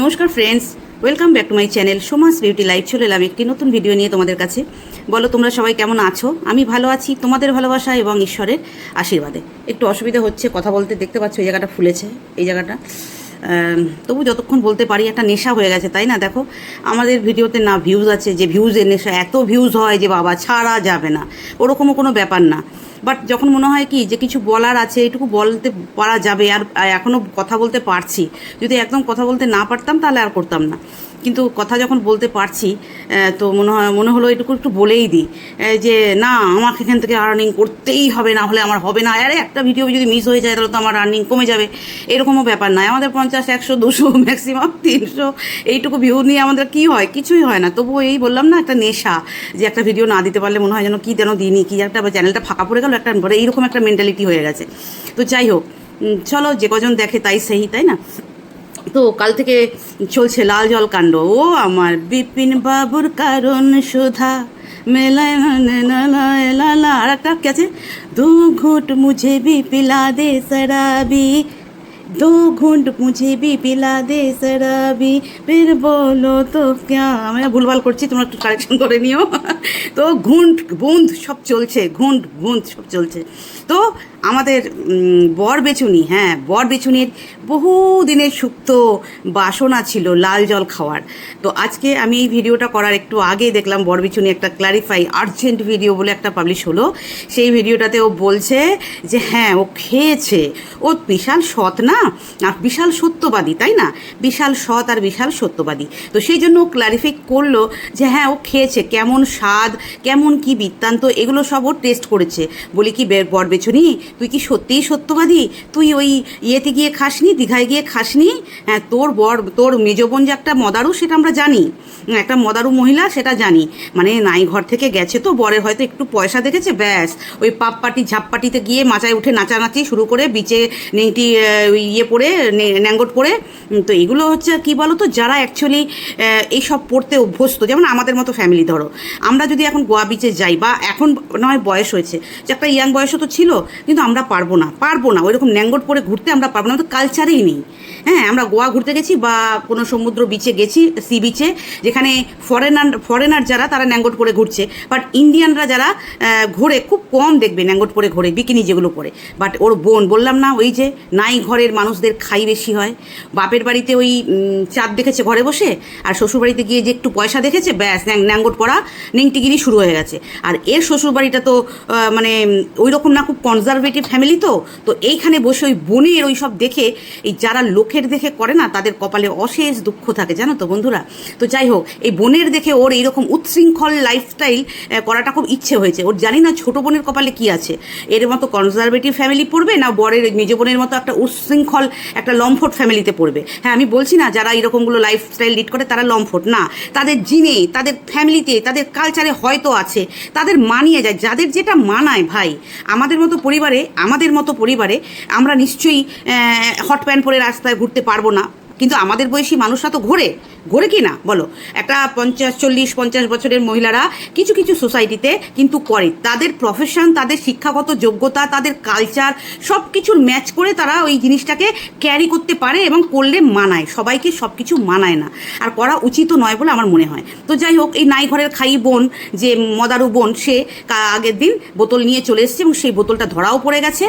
নমস্কার friends welcome back to my channel Soma's beauty live চলে এলাম একটি নতুন ভিডিও নিয়ে তোমাদের কাছে। বলো, তোমরা সবাই কেমন আছো? আমি ভালো আছি, তোমাদের ভালোবাসা এবং ঈশ্বরের আশীর্বাদে। একটু অসুবিধা হচ্ছে, কথা বলতে দেখতে পাচ্ছ, এই জায়গাটা ফুলেছে, এই জায়গাটা। তবু যতক্ষণ বলতে পারি, একটা নেশা হয়ে গেছে, তাই না? দেখো, আমাদের ভিডিওতে না ভিউজ আছে, যে ভিউজের নেশা, এত ভিউজ হয় যে বাবা, ছাড়া যাবে না। ওরকমও কোনো ব্যাপার না। বাট যখন মনে হয় কি, যে কিছু বলার আছে, এটুকু বলতে পারা যাবে, আর এখনও কথা বলতে পারছি। যদি একদম কথা বলতে না পারতাম, তাহলে আর করতাম না। কিন্তু কথা যখন বলতে পারছি তো মনে হয়, মনে হলো এটুকু একটু বলেই দিই যে না, আমাকে এখান থেকে আর্নিং করতেই হবে না, হলে আমার হবে না। আরে, একটা ভিডিও যদি মিস হয়ে যায়, তাহলে তো আমার আর্নিং কমে যাবে। এরকমও ব্যাপার নয়। আমাদের পঞ্চাশ, একশো, দুশো ম্যাক্সিমাম তিনশো, এইটুকু ভিউ নিয়ে আমাদের কি হয়? কিছুই হয় না। তবুও এই বললাম না, একটা নেশা যে একটা ভিডিও না দিতে পারলে মনে হয় যেন কী যেন দিইনি কী একটা চ্যানেলটা ফাঁকা পড়ে গেল, একটা এইরকম একটা মেন্টালিটি হয়ে গেছে। তো যাই হোক চলো যে কজন দেখে তাই সেই, তাই না? তো কাল থেকে চলছে লাল জল কাণ্ড ও আমার বিপিন বাবুর কারণ সুধা মেলায় লালা আর একটা কি আছে দু ঘুট মুঝে বি পিলা দে সরাবি दो घूंट मुझे भी पिला दे शराबी फिर बोलो তো क्या আমি ভুলভাল করছি তোমরা একটু কারেকশন করে নিও তো ঘুন্ট বুন্দ সব চলছে ঘুন্ট বুন্দ সব চলছে তো আমাদের বর বেচুনি হ্যাঁ বর বেচুনির বহু দিনের সুপ্ত বাসনা ছিল লাল জল খাওয়ার। তো আজকে আমি এই ভিডিওটা করার একটু আগে দেখলাম বর বেচুনি একটা ক্লারিফাই আর্জেন্ট ভিডিও বলে একটা পাবলিশ হলো। সেই ভিডিওটাতে ও বলছে যে হ্যাঁ ও খেয়েছে। ও বিশাল সৎ না? আর বিশাল সত্যবাদী, তাই না? বিশাল সৎ আর বিশাল সত্যবাদী। তো সেই জন্য ও ক্লারিফাই করল যে হ্যাঁ ও খেয়েছে। কেমন স্বাদ, কেমন কি বৃত্তান্ত, এগুলো সব ও টেস্ট করেছে। বলি কি বর বেচুনি তুই কি সত্যিই সত্যবাদী? তুই ওই ইয়েতে গিয়ে খাসনি, দীঘায় গিয়ে খাসনি? হ্যাঁ তোর বর, তোর মেজ বোন যে একটা মদারু, সেটা আমরা জানি। একটা মদারু মহিলা, সেটা জানি। মানে নাই ঘর থেকে গেছে তো, বরের হয়তো একটু পয়সা দেখেছে, ব্যাস। ওই পাপ পাটি ঝাপ পাটিতে গিয়ে মাচায় উঠে নাচানাচি শুরু করে, বিচে নেংটি ইয়ে পরে ন্যাঙ্গট পরে। তো এগুলো হচ্ছে কি বলো তো যারা অ্যাকচুয়ালি এইসব পড়তে অভ্যস্ত, যেমন আমাদের মতো ফ্যামিলি ধরো। আমরা যদি এখন গোয়া বিচে যাই, বা এখন নয় বয়স হয়েছে, যে একটা ইয়াং বয়সও তো ছিল, কিন্তু আমরা পারব না পারব না। ওইরকম ন্যাঙ্গট পরে ঘুরতে আমরা পারব না, আমাদের কালচারেই নেই। হ্যাঁ আমরা গোয়া ঘুরতে গেছি বা কোনো সমুদ্র বিচে গেছি সি বিচে যেখানে ফরেনার ফরেনার যারা, তারা ন্যাঙ্গট পরে ঘুরছে। বাট ইন্ডিয়ানরা যারা ঘোরে, খুব কম দেখবে ন্যাঙ্গট পরে ঘোরে বিকিনি যেগুলো পরে। বাট ওর বোন, বললাম না, ওই যে নাই ঘরের মানুষদের খাই বেশি হয়। বাপের বাড়িতে ওই চাঁদ দেখেছে ঘরে বসে, আর শ্বশুর বাড়িতে গিয়ে যে একটু পয়সা দেখেছে, ব্যাস, ন্যাং- ন্যাঙ্গট পরা নেংটিগিরি শুরু হয়ে গেছে। আর এর শ্বশুর বাড়িটা তো মানে ওই রকম না, খুব কনজারভেটিভ ফ্যামিলি তো। তো এইখানে বসে ওই বোনের ওই সব দেখে, এই যারা লোকের দেখে করে না, তাদের কপালে অশেষ দুঃখ থাকে, জানো তো বন্ধুরা? তো যাই হোক, এই বোনের দেখে ওর এইরকম উচ্ছৃঙ্খল লাইফস্টাইল করাটা খুব ইচ্ছে হয়েছে। ওর জানি না ছোট বোনের কপালে কি আছে। এর মতো কনজারভেটিভ ফ্যামিলি পড়বে না বরের মেজ বোনের মতো একটা উচ্ছৃঙ্খল একটা লম্ফট ফ্যামিলিতে পড়বে? হ্যাঁ আমি বলছি না যারা এরকমগুলো লাইফস্টাইল লিড করে, তারা লম্ফট না। তাদের জিনে, তাদের ফ্যামিলিতে তাদের কালচারে হয়তো আছে। তাদের মানিয়ে যায়, যাদের যেটা মানায় ভাই। আমাদের মতো পরিবারে, আমাদের মতো পরিবারে আমরা নিশ্চয়ই হট প্যান্ট পরে রাস্তায় ঘুরতে পারব না। কিন্তু আমাদের বয়সী মানুষরা তো ঘোরে। ঘোরে কি না? বলো। একটা পঞ্চাশ, চল্লিশ, পঞ্চাশ বছরের মহিলারা কিছু কিছু সোসাইটিতে কিন্তু করে। তাদের প্রফেশন তাদের শিক্ষাগত যোগ্যতা, তাদের কালচার সব কিছুর ম্যাচ করে তারা ওই জিনিসটাকে ক্যারি করতে পারে এবং করলে মানায়। সবাইকে সব কিছু মানায় না। আর করা উচিত নয় বলে আমার মনে হয়। তো যাই হোক, এই নাই ঘরের খাই বোন, যে মদারু বোন, সে আগের দিন বোতল নিয়ে চলে এসেছে এবং সেই বোতলটা ধরাও পড়ে গেছে।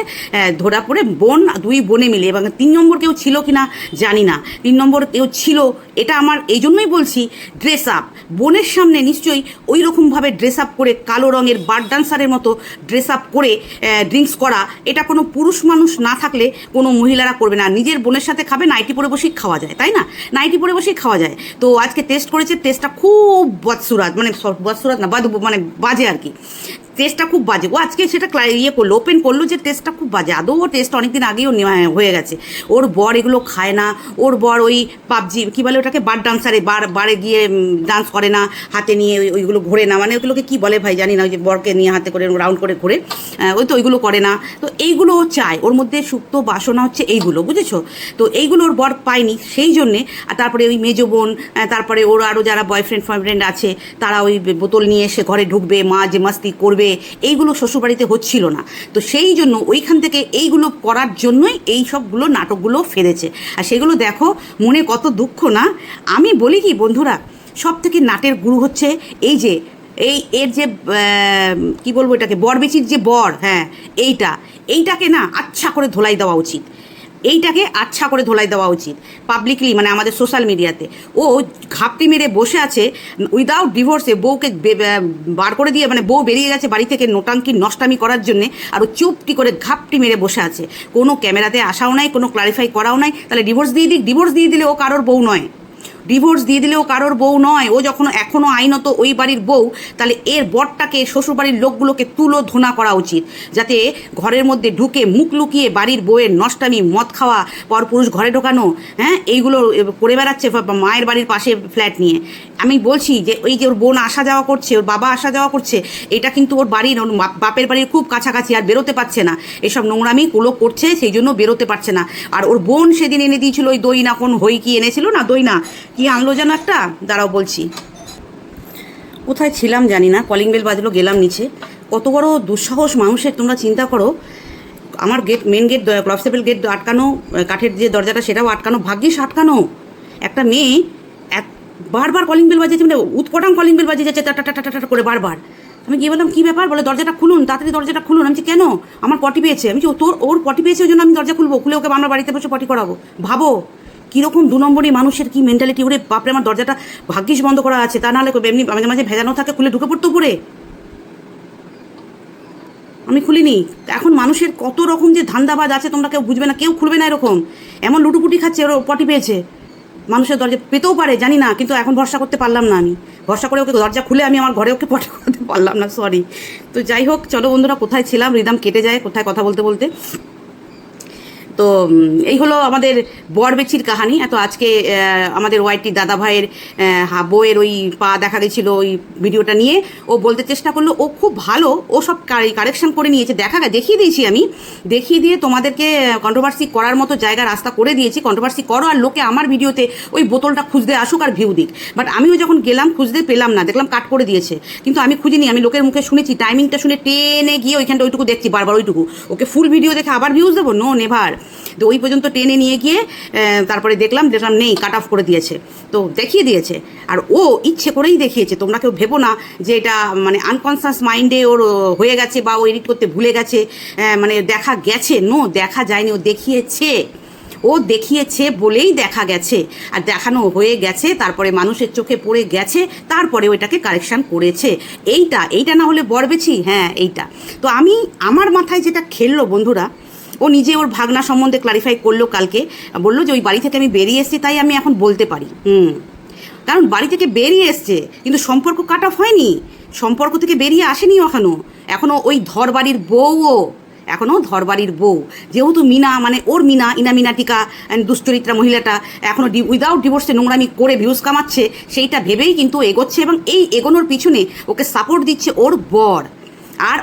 ধরা পড়ে বোন, দুই বোনে মিলে এবং তিন নম্বর কেউ ছিল কি না জানি না। তিন নম্বর কেউ ছিল, এটা আমার এই জন্যই বলছি ড্রেস আপ বোনের সামনে নিশ্চয়ই ওই রকমভাবে ড্রেস আপ করে কালো রঙের বার ডান্সারের মতো ড্রেস আপ করে ড্রিঙ্কস করা, এটা কোনো পুরুষ মানুষ না থাকলে কোনো মহিলারা করবে না। নিজের বোনের সাথে খাবে নাইটি পরে বসেই খাওয়া যায়, তাই না? নাইটি পরে বসেই খাওয়া যায়। তো আজকে টেস্ট করেছে টেস্টটা খুব বদসুরাত মানে বদসুরাত না বাদ মানে বাজে আর কি। টেস্টটা খুব বাজে। ও আজকে সেটা ইয়ে করল ওপেন করল যে টেস্টটা খুব বাজে। আদৌ ও টেস্ট অনেকদিন আগেও নেওয়া হয়ে গেছে। ওর বর এগুলো খায় না, ওর বর ওই পাবজি কী বলে ওটাকে? বার ডান্সারে বার বারে গিয়ে ডান্স করে না, হাতে নিয়ে ওইগুলো ঘোরে না। মানে ওইগুলোকে কী বলে ভাই জানি না, ওই যে বরকে নিয়ে হাতে করে রাউন্ড করে ঘোরে। ওই তো ওইগুলো করে না। তো এইগুলো ও চায়। ওর মধ্যে সুপ্ত বাসনা হচ্ছে এইগুলো, বুঝেছ? তো এইগুলো ওর বর পায়নি, সেই জন্যে, আর তারপরে ওই মেজো বোন তারপরে ওর আরও যারা বয়ফ্রেন্ড ফয়ফ্রেন্ড আছে, তারা ওই বোতল নিয়ে এসে ঘরে ঢুকবে, মা যে মাস্তি করবে করবে এইগুলো শ্বশুরবাড়িতে হচ্ছিল না। তো সেই জন্য ওইখান থেকে এইগুলো করার জন্যই এই সবগুলো নাটকগুলো ফেলেছে। আর সেগুলো দেখো, মনে কত দুঃখ না? আমি বলি কি বন্ধুরা সব থেকে নাটের গুরু হচ্ছে এই যে, এই এর যে কি বলব এটাকে, বরবেচির যে বর হ্যাঁ এইটা। এইটাকে না আচ্ছা করে ধোলাই দেওয়া উচিত। এইটাকে আচ্ছা করে ধোলাই দেওয়া উচিত পাবলিকলি মানে আমাদের সোশ্যাল মিডিয়াতে ও ঘাপটি মেরে বসে আছে উইদাউট ডিভোর্সে বউকে বার করে দিয়ে মানে বউ বেরিয়ে গেছে বাড়ি থেকে নোটাঙ্কি নষ্টামি করার জন্যে আরও চুপটি করে ঘাপটি মেরে বসে আছে। কোনো ক্যামেরাতে আসাও নাই, কোনো ক্লারিফাই করাও নাই, তাহলে ডিভোর্স দিয়ে দিক ডিভোর্স দিয়ে দিলে ও কারোর বউ নয়। ডিভোর্স দিয়ে দিলেও কারোর বউ নয়। ও যখন এখনও আইনত ওই বাড়ির বউ, তাহলে এর বরটাকে শ্বশুরবাড়ির লোকগুলোকে তুলো ধোনা করা উচিত। যাতে ঘরের মধ্যে ঢুকে মুখ লুকিয়ে বাড়ির বউয়ের নষ্টামি, মদ খাওয়া, পরপুরুষ ঘরে ঢোকানো হ্যাঁ এইগুলো করে বেড়াচ্ছে মায়ের বাড়ির পাশে ফ্ল্যাট নিয়ে। আমি বলছি যে ওই যে ওর বোন আসা যাওয়া করছে, ওর বাবা আসা যাওয়া করছে, এটা কিন্তু ওর বাড়ির, ওর বাপের বাড়ির খুব কাছাকাছি আর বেরোতে পারছে না। এসব নোংরামি কুলো করছে, সেই জন্য বেরোতে পারছে না। আর ওর বোন সেদিন এনে দিয়েছিল ওই দই না কোন হই কি এনেছিল না, দই না। কি আনলো যেন একটা? দাঁড়াও বলছি। কোথায় ছিলাম জানি না কলিং বেল বাজলো, গেলাম নিচে। কত বড় দুঃসাহস মানুষের, তোমরা চিন্তা করো। আমার গেট মেন গেট ক্লবসেবল গেট আটকানো কাঠের যে দরজাটা, সেটাও আটকানো, ভাগ্যিস আটকানো। একটা মেয়ে এক বারবার কলিং বেল বাজিয়েছে মানে উৎপটাং কলিং বেল বাজিয়ে যাচ্ছে টাটা টাটা টাটা করে বারবার। আমি গিয়ে বললাম, কী ব্যাপার? বলে, দরজাটা খুলুন, তাড়াতাড়ি দরজাটা খুলুন। আমি কেন? আমার পটি পেয়েছে। আমি তোর, ওর পটি পেয়েছে, ওই জন্য আমি দরজা খুলবো, খুলে ওকে আমার বাড়িতে বসে পটি করাবো। ভাবো। কীরকম দু নম্বরই মানুষের কী মেন্টালিটি ওরে বাপরে, আমার দরজাটা ভাগ্যিস বন্ধ করা আছে। তা নাহলে এমনি মাঝে মাঝে ভেজানো থাকে, খুলে ঢুকে পড়তো উপরে। আমি খুলিনি। এখন মানুষের কত রকম যে ধান্দাবাজ আছে, তোমরা কেউ বুঝবে না, কেউ খুলবে না এরকম। এমন লুটুপুটি খাচ্ছে, ওর পটি পেয়েছে। মানুষের দরজা পেতেও পারে, জানি না, কিন্তু এখন ভরসা করতে পারলাম না আমি। ভরসা করে ওকে দরজা খুলে আমি আমার ঘরে ওকে পটি করতে পারলাম না সরি তো যাই হোক, চলো বন্ধুরা, কোথায় ছিলাম? রিদাম কেটে যায়, কোথায় কথা বলতে বলতে। তো এই হলো আমাদের বরবেচির কাহানি। এত আজকে আমাদের ওয়াইটি দাদা ভাইয়ের হা- ওই পা দেখা গেছিল ওই ভিডিওটা নিয়ে। ও বলতে চেষ্টা করল, ও খুব ভালো, ও সব কারেকশন করে নিয়েছে। দেখা দেখিয়ে দিয়েছি আমি। দেখিয়ে দিয়ে তোমাদেরকে কন্ট্রোভার্সি করার মতো জায়গা, রাস্তা করে দিয়েছি। কন্ট্রোভার্সি করো আর লোকে আমার ভিডিওতে ওই বোতলটা খুঁজতে আসুক আর ভিউ দিক। বাট আমিও যখন গেলাম, খুঁজতে পেলাম না। দেখলাম কাট করে দিয়েছে। কিন্তু আমি খুঁজিনি। আমি লোকের মুখে শুনেছি টাইমিংটা শুনে টেনে গিয়ে ওইখানটা ওইটুকু দেখছি, বারবার ওইটুকু। ওকে ফুল ভিডিও দেখে আবার ভিউজ দেবো? নো নেভার তো ওই পর্যন্ত টেনে নিয়ে গিয়ে তারপরে দেখলাম দেখলাম নেই কাট অফ করে দিয়েছে। তো দেখিয়ে দিয়েছে। আর ও ইচ্ছে করেই দেখিয়েছে, তোমরা কেউ ভেবো না যে এটা মানে আনকনসিয়াস মাইন্ডে ওর হয়ে গেছে বা ও এডিট করতে ভুলে গেছে। মানে দেখা গেছে নো দেখা যায়নি, ও দেখিয়েছে। ও দেখিয়েছে বলেই দেখা গেছে। আর দেখানো হয়ে গেছে, তারপরে মানুষের চোখে পড়ে গেছে, তারপরে ওইটাকে কারেকশান করেছে। এইটা এইটা না হলে বরবেছি? হ্যাঁ এইটা। তো আমি, আমার মাথায় যেটা খেললো বন্ধুরা ও নিজে ওর ভাগনা সম্বন্ধে ক্লারিফাই করল কালকে, বলল যে ওই বাড়ি থেকে আমি বেরিয়ে এসেছি, তাই আমি এখন বলতে পারি। হুম। কারণ বাড়ি থেকে বেরিয়ে এসছে, কিন্তু সম্পর্ক কাট অফ হয়নি। সম্পর্ক থেকে বেরিয়ে আসেনি এখনও। এখনও ওই ধর বাড়ির বউও এখনও ধরবাড়ির বউ। যেহেতু মিনা মানে ওর মিনা ইনা মিনাটিকা and দুশ্চরিত্রা মহিলাটা এখনও ডি উইদাউট ডিভোর্সে নোংরামি করে ভিউজ কামাচ্ছে, সেইটা ভেবেই কিন্তু এগোচ্ছে এবং এই এগোনোর পিছনে ওকে সাপোর্ট দিচ্ছে ওর বর। আর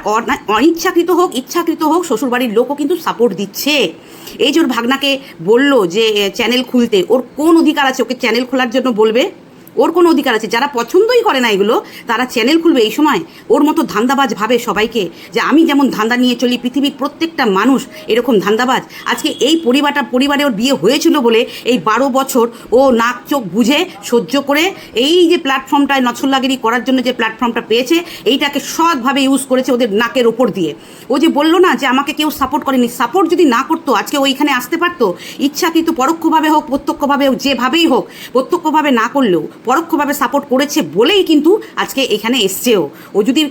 অনিচ্ছাকৃত হোক, ইচ্ছাকৃত হোক, শ্বশুরবাড়ির লোকও কিন্তু সাপোর্ট দিচ্ছে। এই যে ওর ভাগনাকে বলল যে চ্যানেল খুলতে। ওর কোন অধিকার আছে? ওকে চ্যানেল খোলার জন্য বলবে? ওর কোনো অধিকার আছে। যারা পছন্দই করে না এগুলো, তারা চ্যানেল খুলবে এই সময়। ওর মতো ধান্দাবাজ ভাবে সবাইকে যে আমি যেমন ধান্দা নিয়ে চলি, পৃথিবীর প্রত্যেকটা মানুষ এরকম ধান্দাবাজ। আজকে এই পরিবারটা, পরিবারে ওর বিয়ে হয়েছিল বলে এই বারো বছর ও নাক চোখ বুঝে সহ্য করে এই যে প্ল্যাটফর্মটায় নছল্লাগিরি করার জন্য যে প্ল্যাটফর্মটা পেয়েছে, এইটাকে সৎভাবে ইউজ করেছে ওদের নাকের ওপর দিয়ে। ও যে বলল না যে আমাকে কেউ সাপোর্ট করেনি। সাপোর্ট যদি না করতো, আজকে ও এখানে আসতে পারতো। ইচ্ছাকৃত পরোক্ষভাবে হোক, প্রত্যক্ষভাবে হোক, যেভাবেই হোক, প্রত্যক্ষভাবে না করলেও। পরোক্ষভাবে সাপোর্ট করেছে বলেই কিন্তু আজকে এখানে এসছেও। ও যদি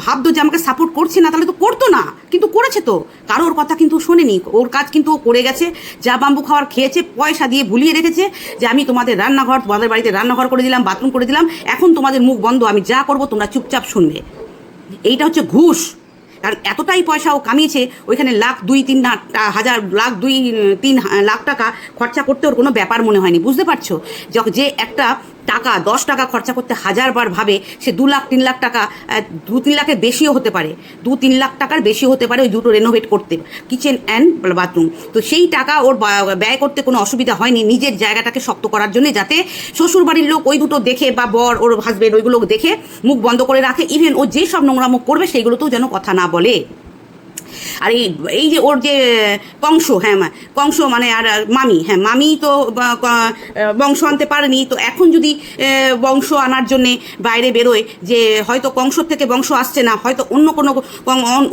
ভাবতো যে আমাকে সাপোর্ট করছে না, তাহলে তো করতো না। কিন্তু করেছে তো। কারোর কথা কিন্তু শোনেনি। ওর কাজ কিন্তু ও করে গেছে। যা বাম্বু খাওয়ার খেয়েছে, পয়সা দিয়ে ভুলিয়ে রেখেছে যে আমি তোমাদের রান্নাঘর, তোমাদের বাড়িতে রান্নাঘর করে দিলাম বাথরুম করে দিলাম। এখন তোমাদের মুখ বন্ধ, আমি যা করব তোমরা চুপচাপ শুনবে। এইটা হচ্ছে ঘুষ। কারণ এতটাই পয়সাও কামিয়েছে, ওইখানে লাখ দুই তিন হাজার, লাখ দুই, তিন লাখ টাকা খরচা করতে ওর কোনো ব্যাপার মনে হয়নি। বুঝতে পারছ? যে একটা টাকা, দশ টাকা খরচা করতে হাজারবার ভাবে সে দু লাখ, তিন লাখ টাকা দু, তিন লাখের বেশিও হতে পারে। দু, তিন লাখ টাকার বেশি হতে পারে ওই দুটো রেনোভেট করতে। কিচেন অ্যান্ড বাথরুম তো সেই টাকা ওর ব্যয় করতে কোনো অসুবিধা হয়নি নিজের জায়গাটাকে শক্ত করার জন্য যাতে শ্বশুর বাড়ির লোক ওই দুটো দেখে বা বর, ওর হাজবেন্ড ওইগুলো দেখে মুখ বন্ধ করে রাখে। ইভেন ও যে সব নোংরা মুখ করবে, সেইগুলোতেও যেন কথা না বলে। আর এই এই যে ওর যে কংস হ্যাঁ কংস মানে আর মামি হ্যাঁ মামি তো বংশ আনতে পারেনি। তো এখন যদি বংশ আনার জন্যে বাইরে বেরোয় যে হয়তো কংসর থেকে বংশ আসছে না, হয়তো অন্য কোনো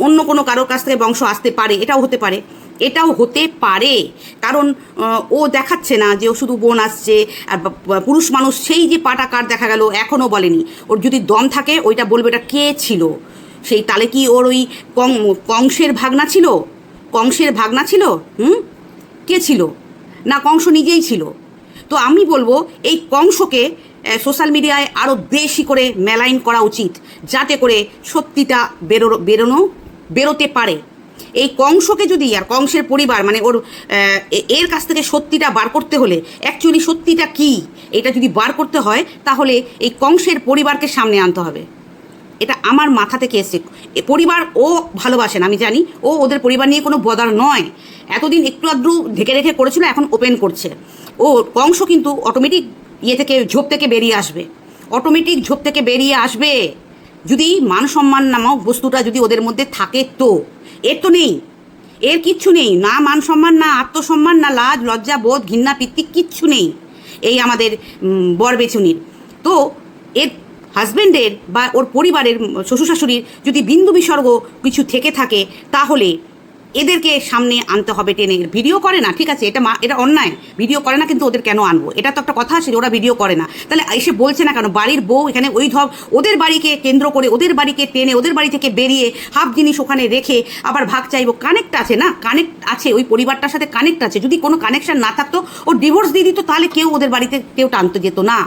অন্য কোনো কারোর কাছ থেকে বংশ আসতে পারে, এটাও হতে পারে। এটাও হতে পারে। কারণ ও দেখাচ্ছে না যে ও শুধু বোন আসছে, আর পুরুষ মানুষ সেই যে পাটা কার দেখা গেল এখনও বলেনি। ওর যদি দম থাকে, ওইটা বলবে এটা কে ছিল? সেই তালে কি ওর ওই কং, কংসের ভাগনা ছিল? কংসের ভাগনা ছিল? হুম? কে ছিল? না, কংস নিজেই ছিল। তো আমি বলব, এই কংসকে সোশ্যাল মিডিয়ায় আরও বেশি করে মেলাইন করা উচিত, যাতে করে সত্যিটা বেরো, বেরোনো, বেরোতে পারে। এই কংসকে যদি, আর কংসের পরিবার মানে ওর এর কাছ থেকে সত্যিটা বার করতে হলে অ্যাকচুয়ালি সত্যিটা কি? এটা যদি বার করতে হয়, তাহলে এই কংসের পরিবারকে সামনে আনতে হবে। এটা আমার মাথা থেকে এসছে। পরিবার ও ভালোবাসেন, আমি জানি। ও ওদের পরিবার নিয়ে কোনো বদার নয়। এতদিন একটু আধটু ঢেকে রেখে করেছিল, এখন ওপেন করছে। ও কংস কিন্তু অটোমেটিক ইয়ে থেকে, ঝোপ থেকে বেরিয়ে আসবে। অটোমেটিক ঝোপ থেকে বেরিয়ে আসবে। যদি মান সম্মান নামক বস্তুটা যদি ওদের মধ্যে থাকে তো। এর তো নেই। এর কিচ্ছু নেই। না মান সম্মান, না আত্মসম্মান, না লাজ, লজ্জা, বোধ, ঘৃণা পিত্তি কিচ্ছু নেই। এই আমাদের বর বেচুনির তো এর হাজবেন্ডের বা ওর পরিবারের শ্বশুর শাশুড়ির যদি বিন্দু বিসর্গ কিছু থেকে থাকে, তাহলে এদেরকে সামনে আনতে হবে টেনে। ভিডিও করে না, ঠিক আছে? এটা মা এটা অন্যায়। ভিডিও করে না, কিন্তু ওদের কেন আনব? এটা তো একটা কথা আছে ওরা ভিডিও করে না। তাহলে এসে বলছে না কেন? বাড়ির বউ এখানে ওই ধব, ওদের বাড়িকে কেন্দ্র করে, ওদের বাড়িকে টেনে, ওদের বাড়ি থেকে বেরিয়ে হাফ জিনিস ওখানে রেখে আবার ভাগ চাইব। কানেক্ট আছে না? কানেক্ট আছে, ওই পরিবারটার সাথে কানেক্ট আছে। যদি কোনো কানেকশন না থাকতো, ও ডিভোর্স দিয়ে দিত, তাহলে কেউ ওদের বাড়িতে কেউ টানতে যেত না।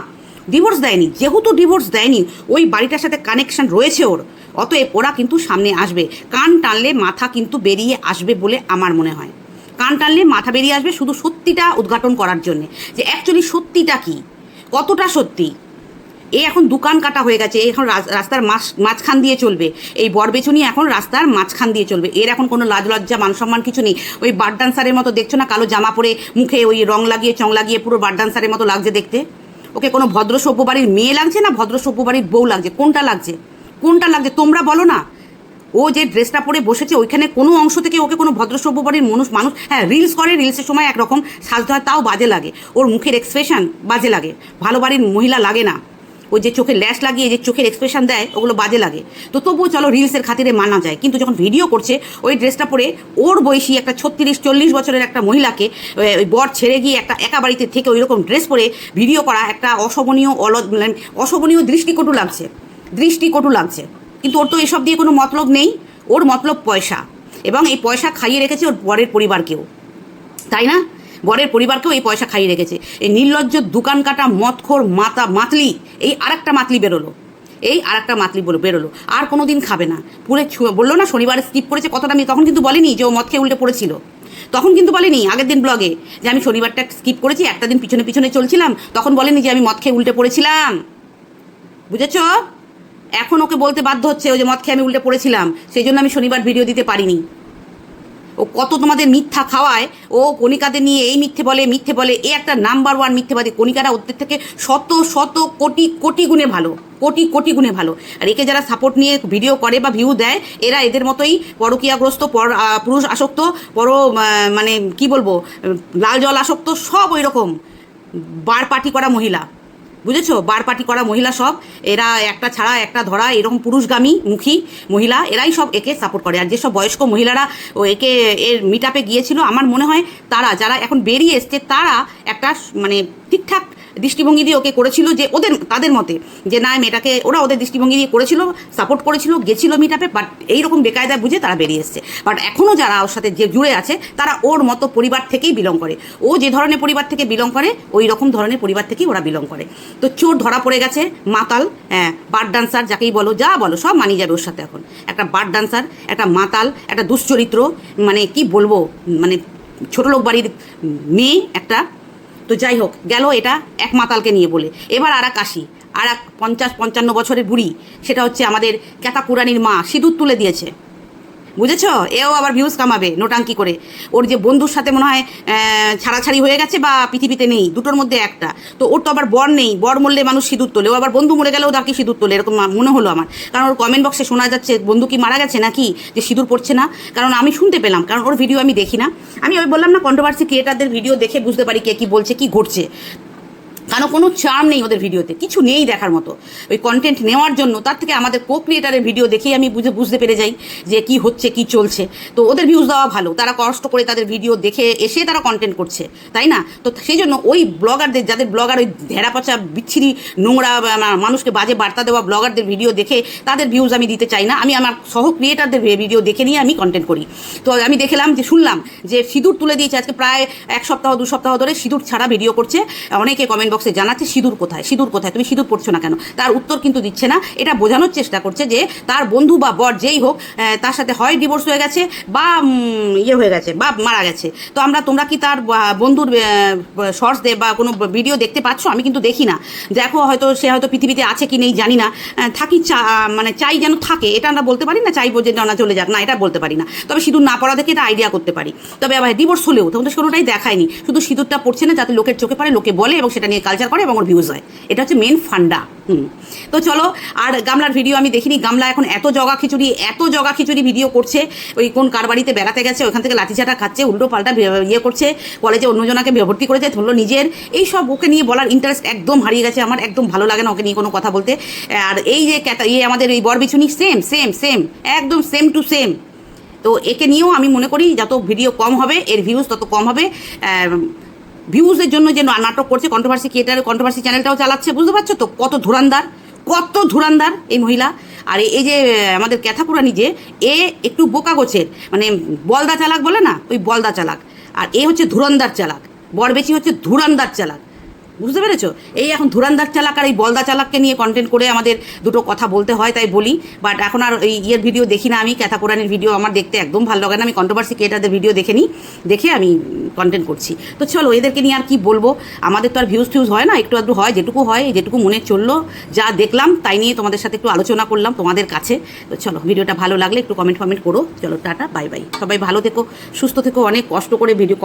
ডিভোর্স দেয়নি, যেহেতু ডিভোর্স দেয়নি, ওই বাড়িটার সাথে কানেকশন রয়েছে ওর। অতএব ওরা কিন্তু সামনে আসবে। কান টানলে মাথা কিন্তু বেরিয়ে আসবে বলে আমার মনে হয়। কান টানলে মাথা বেরিয়ে আসবে শুধু সত্যিটা উদ্ঘাটন করার জন্যে। যে অ্যাকচুয়ালি সত্যিটা কি? কতটা সত্যি? এ এখন দোকান কাটা হয়ে গেছে এখন রাস্তার মাঝ মাঝখান দিয়ে চলবে। এই বরবেচুনি এখন রাস্তার মাঝখান দিয়ে চলবে। এর এখন কোনো লাজ লজ্জা মান সম্মান কিছু নেই। ওই বার ডান্সারের মতো দেখছ না, কালো জামা পরে মুখে ওই রং লাগিয়ে, চং লাগিয়ে পুরো বার ডান্সারের মতো লাগছে দেখতে? ওকে কোনো ভদ্র সভ্য বাড়ির মেয়ে লাগছে না ভদ্র সভ্য বাড়ির বউ লাগছে? কোনটা লাগছে? কোনটা লাগছে? তোমরা বলো না। ও যে ড্রেসটা পরে বসেছে, ওইখানে কোনো অংশ থেকে ওকে কোনো ভদ্র সভ্য বাড়ির মানুষ মানুষ হ্যাঁ রিলস করে রিলসের সময় একরকম সাজতে হয় তাও বাজে লাগে। ওর মুখের এক্সপ্রেশন বাজে লাগে। ভালো বাড়ির মহিলা লাগে না। ওই যে চোখে ল্যাশ লাগিয়ে যে চোখের এক্সপ্রেশন দেয়, ওগুলো বাজে লাগে। তো তবুও চলো রিলসের খাতিরে মানা যায়। কিন্তু যখন ভিডিও করছে, ওই ড্রেসটা পরে ওর বয়সী একটা ছত্রিশ, চল্লিশ বছরের একটা মহিলাকে ওই- বর ছেড়ে গিয়ে একটা একা বাড়িতে থেকে ওই রকম ড্রেস পরে ভিডিও করা একটা অশোভনীয় অল মানে অশোভনীয় দৃষ্টিকটু লাগছে। দৃষ্টিকটু লাগছে। কিন্তু ওর তো এসব দিয়ে কোনো মতলব নেই। ওর মতলব পয়সা। এবং এই পয়সা খাইয়ে রেখেছে ওর বরের পরিবারকেও। তাই না? বরের পরিবারকেও এই পয়সা খাইয়ে রেখেছে। এই নির্লজ্জ দোকান কাটা, মদখোর মাতা, মাতলি, এই আরেকটা মাতলি বেরোলো। এই আরেকটা মাতলি বলো বেরোলো। আর কোনো দিন খাবে না। পুরে বলল না, শনিবারে স্কিপ করেছে কথাটা আমি তখন কিন্তু বলিনি যে ও মদ খেয়ে উল্টে পড়েছিল। তখন কিন্তু বলেনি, আগের দিন ব্লগে যে আমি শনিবারটা স্কিপ করেছি, একটা দিন পিছনে পিছনে চলছিলাম, তখন বলেনি যে আমি মদ খেয়ে উল্টে পড়েছিলাম। বুঝেছ? এখন ওকে বলতে বাধ্য হচ্ছে ওই যে মদ খেয়ে আমি উল্টে পড়েছিলাম। সেই জন্য আমি শনিবার ভিডিও দিতে পারিনি। ও কত তোমাদের মিথ্যা খাওয়ায়, ও কণিকাদের নিয়ে এই মিথ্যে বলে মিথ্যে বলে, এ একটা নাম্বার ওয়ান মিথ্যেবাদী। কণিকারা ওদের থেকে শত শত কোটি কোটি গুণে ভালো, কোটি কোটি গুণে ভালো। আর একে যারা সাপোর্ট নিয়ে ভিডিও করে বা ভিউ দেয়, এরা এদের মতোই পরকীয়াগ্রস্ত, পর পুরুষ আসক্ত, পর মানে কি বলব লাল জল আসক্ত, সব ওই রকম বার পার্টি করা মহিলা। বুঝেছ? বার পার্টি করা মহিলা সব। এরা একটা ছাড়া, একটা ধরা, এরকম পুরুষগামী, মুখী মহিলা, এরাই সব একে সাপোর্ট করে। আর যেসব বয়স্ক মহিলারা ও একে এর মিট আপে গিয়েছিল, আমার মনে হয় তারা, যারা এখন বেরিয়ে এসছে, তারা একটা মানে ঠিকঠাক দৃষ্টিভঙ্গি দিয়ে ওকে করেছিল যে ওদের, তাদের মতে যে না মেয়েটাকে ওরা ওদের দৃষ্টিভঙ্গি দিয়ে করেছিল সাপোর্ট করেছিল, গেছিল মিট আপে বাট এইরকম বেকায়দা বুঝে তারা বেরিয়ে এসছে। বাট এখনও যারা ওর সাথে যে জুড়ে আছে, তারা ওর মতো পরিবার থেকেই বিলং করে। ও যে ধরনের পরিবার থেকে বিলং করে, ওই রকম ধরনের পরিবার থেকেই ওরা বিলং করে। তো চোর ধরা পড়ে গেছে, মাতাল হ্যাঁ বার ডান্সার যাকেই বলো, যা বলো, সব মানিয়ে যাবে ওর সাথে এখন। একটা বার ডান্সার একটা মাতাল, একটা দুশ্চরিত্র মানে কি বলব মানে ছোট লোক বাড়ির মেয়ে, একটা তো যাই হোক, গেল এটা এক মাতালকে নিয়ে বলে। এবার আর এক আসি। আর এক পঞ্চাশ পঞ্চান্ন বছরের বুড়ি, সেটা হচ্ছে আমাদের ক্যাতা কুরানির মা, সিঁদুর তুলে দিয়েছে। বুঝেছ? এও আবার ভিউজ কামাবে, নোটাঙ্কি করে। ওর যে বন্ধুর সাথে মনে হয় ছাড়াছাড়ি হয়ে গেছে বা পৃথিবীতে নেই, দুটোর মধ্যে একটা। তো ওর তো আবার বর নেই, বর মরলে মানুষ সিঁদুর তোলে। ও আবার বন্ধু মরে গেলেও তাকে সিঁদুর তোলে, এরকম মনে হলো আমার। কারণ ওর কমেন্ট বক্সে শোনা যাচ্ছে, বন্ধু কি মারা গেছে নাকি? যে সিঁদুর পড়ছে না। কারণ আমি শুনতে পেলাম, কারণ ওর ভিডিও আমি দেখি না। আমি ওই বললাম না কন্ট্রোভার্সি ক্রিয়েটারদের ভিডিও দেখে বুঝতে পারি কে কী বলছে, কি ঘটছে। কারণ কোনো চার্ম নেই ওদের ভিডিওতে কিছু নেই দেখার মতো। ওই কন্টেন্ট নেওয়ার জন্য, তার থেকে আমাদের কো ক্রিয়েটারের ভিডিও দেখেই আমি বুঝে, বুঝতে পেরে যাই যে কি হচ্ছে, কি চলছে। তো ওদের ভিউজ দেওয়া ভালো, তারা কষ্ট করে তাদের ভিডিও দেখে এসে তারা কন্টেন্ট করছে, তাই না? তো সেই জন্য ওই ব্লগারদের যাদের ব্লগার ওই ধেরা পচা বিচ্ছিরি, নোংরা মানুষকে বাজে বার্তা দেওয়া ব্লগারদের ভিডিও দেখে তাদের ভিউজ আমি দিতে চাই না। আমি আমার সহ ক্রিয়েটারদের ভিডিও দেখে নিয়ে আমি কন্টেন্ট করি। তো আমি দেখলাম যে, শুনলাম যে সিঁদুর তুলে দিয়েছে, আজকে প্রায় এক সপ্তাহ, দু সপ্তাহ ধরে সিঁদুর ছাড়া ভিডিও করছে। অনেকে কমেন্ট বক্সে জানাচ্ছে সিঁদুর কোথায় সিঁদুর কোথায়, তুমি সিঁদুর পড়ছো না কেন? তার উত্তর কিন্তু দিচ্ছে না। এটা বোঝানোর চেষ্টা করছে যে তার বন্ধু বা বর যেই হোক তার সাথে হয় ডিভোর্স হয়ে গেছে বা ইয়ে হয়ে গেছে বা মারা গেছে। তো আমরা, তোমরা কি তার বন্ধুর শর্টস দে বা কোনো ভিডিও দেখতে পাচ্ছ? আমি কিন্তু দেখি না। দেখো, হয়তো সে হয়তো পৃথিবীতে আছে কি নেই, জানি না। থাকি চা- মানে চাই যেন থাকে। এটা আমরা বলতে পারি না চাইব যে না চলে যাক। না, এটা বলতে পারি না। তবে সিঁদুর না পড়া দেখে এটা আইডিয়া করতে পারি। তবে আবার ডিভোর্স হলেও, তখন তো কোনোটাই দেখায়নি। শুধু সিঁদুরটা পড়ছে না, যাতে লোকের চোখে পারে লোকে বলে এবং সেটা নিয়ে কালচার করে এবং ওর ভিউজ হয়। এটা হচ্ছে মেন ফান্ডা হুম। তো চলো, আর গামলার ভিডিও আমি দেখিনি। গামলা এখন এত জগা খিচুড়ি, এত জগা খিচুড়ি ভিডিও করছে, ওই কোন কার বাড়িতে বেড়াতে গেছে, ওখান থেকে লাঠিচাটা খাচ্ছে, উল্টো পাল্টা ইয়ে করছে, কলেজে অন্যজনাকে ভর্তি করেছে, ধরলো নিজের। এই সব ওকে নিয়ে বলার ইন্টারেস্ট একদম হারিয়ে গেছে আমার, একদম ভালো লাগে না ওকে নিয়ে কোনো কথা বলতে। আর এই যে ইয়ে আমাদের এই বরবিছুনি সেম সেম সেম একদম সেম টু সেম তো একে নিয়েও আমি মনে করি, যত ভিডিও কম হবে, এর ভিউজ তত কম হবে। ভিউজের জন্য যে নাটক করছে কন্ট্রোভার্সি ক্রিয়েটার কন্ট্রোভার্সি চ্যানেলটাও চালাচ্ছে, বুঝতে পারছ তো? কত ধুরান্দার কত ধুরান্দার এই মহিলা। আর এই যে আমাদের ক্যাথাপুরানি যে, এ একটু বোকা গোছের মানে বলদা চালাক বলে না? ওই বলদা চালাক। আর এ হচ্ছে ধুরন্দার চালাক। বড় বেশি হচ্ছে ধুরান্দার চালাক। বুঝতে পেরেছ? এই এখন ধুরান্দার চালাক আর এই বলদা চালাককে নিয়ে কন্টেন্ট করে আমাদের দুটো কথা বলতে হয়, তাই বলি। বাট এখন আর এই ইয়ের ভিডিও দেখি না আমি ক্যাথা কোরআনের ভিডিও আমার দেখতে একদম ভালো লাগে না। আমি কন্ট্রোভার্সি ক্রিয়েটারদের ভিডিও দেখে নিই দেখে আমি কন্টেন্ট করছি। তো চলো, এদেরকে নিয়ে আর কি বলব? আমাদের তো আর ভিউজ ফিউজ হয় না, একটু আধটু হয়, যেটুকু হয়, যেটুকু মনে চলল, যা দেখলাম, তাই নিয়ে তোমাদের সাথে একটু আলোচনা করলাম তোমাদের কাছে। তো চলো, ভিডিওটা ভালো লাগলে একটু কমেন্ট ফমেন্ট করো। চলো, টাটা বাই বাই সবাই ভালো থেকো, সুস্থ থেকো, অনেক কষ্ট করে ভিডিও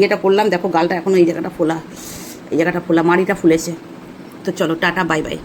ইয়েটা করলাম। দেখো, গালটা এখনও এই জায়গাটা ফোলা। এই জায়গাটা ফোলা মাড়িটা ফুলেছে। তো চলো টাটা বাই বাই